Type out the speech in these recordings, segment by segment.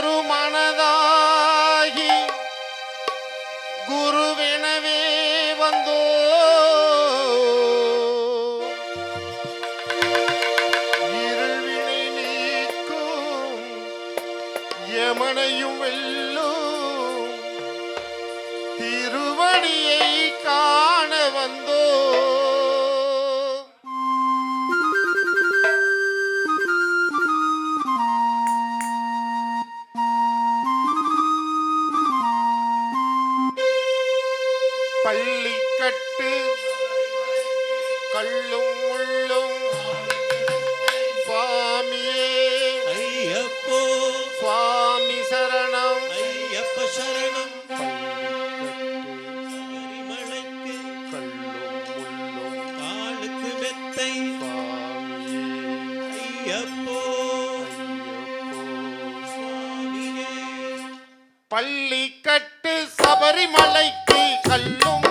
ஒரு மனதா பள்ளிக்கட்டு கள்ளும் முள்ளும் சுவாமியே. ஐயப்போ சுவாமி சரணம். ஐயப்ப சரணம். பள்ளிக்கட்டு கள்ளும் முள்ளும் காலுக்கு சபரிமலை கல்லும்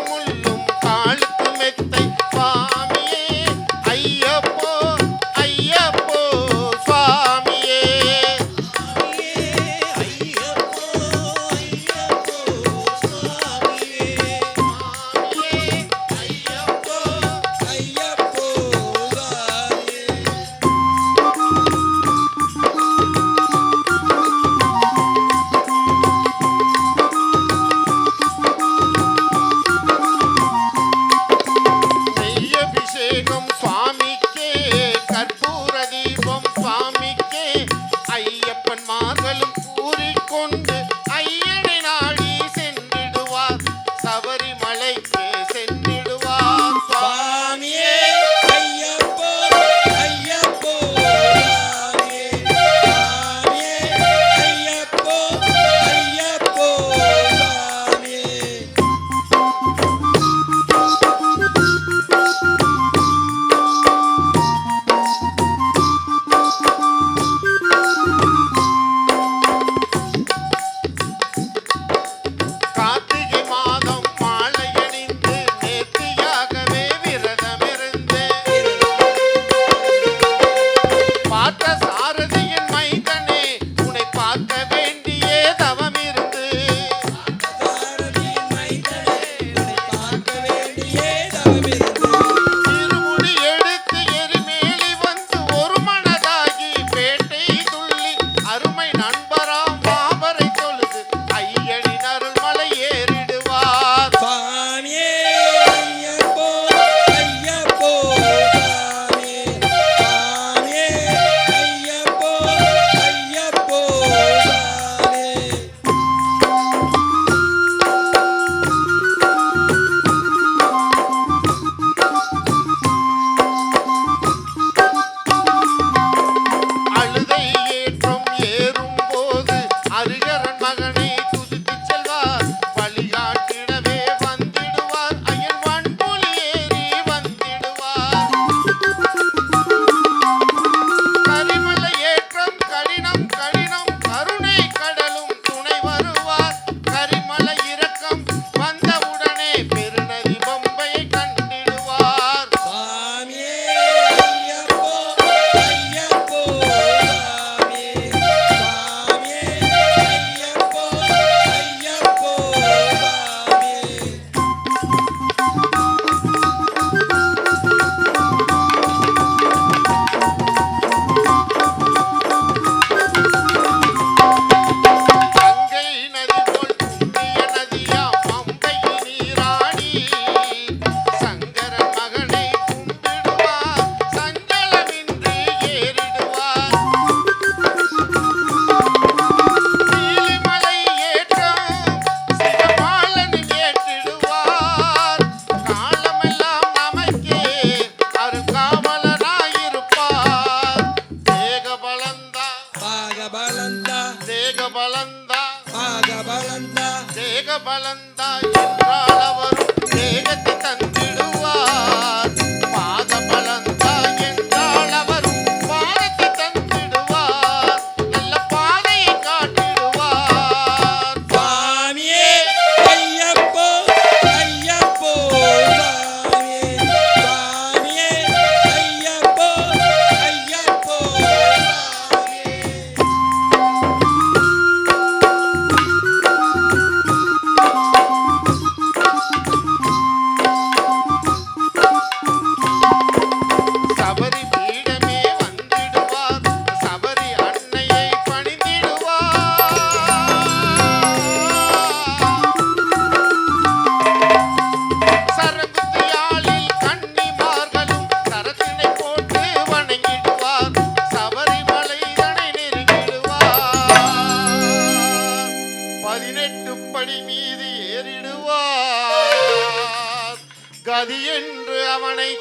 பலந்தா தேக பலந்தா என்றால் அவரும் தேகத்தை தந்த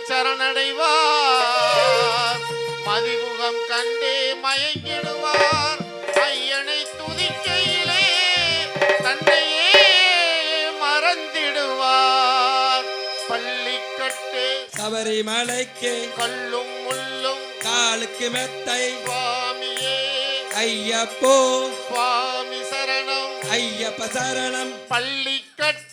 சரணடைவார். மதிமுகம் கண்டே மயங்கிடுவார். ஐயனை துதிக்கையிலே தன்னையே மறந்திடுவார். பள்ளிக்கட்டு சபரிமலைக்கு கல்லும் முள்ளும் காலுக்கு மெத்தை சுவாமியே. ஐயப்போ சுவாமி சரணம். ஐயப்ப சரணம். பள்ளிக்கட்டு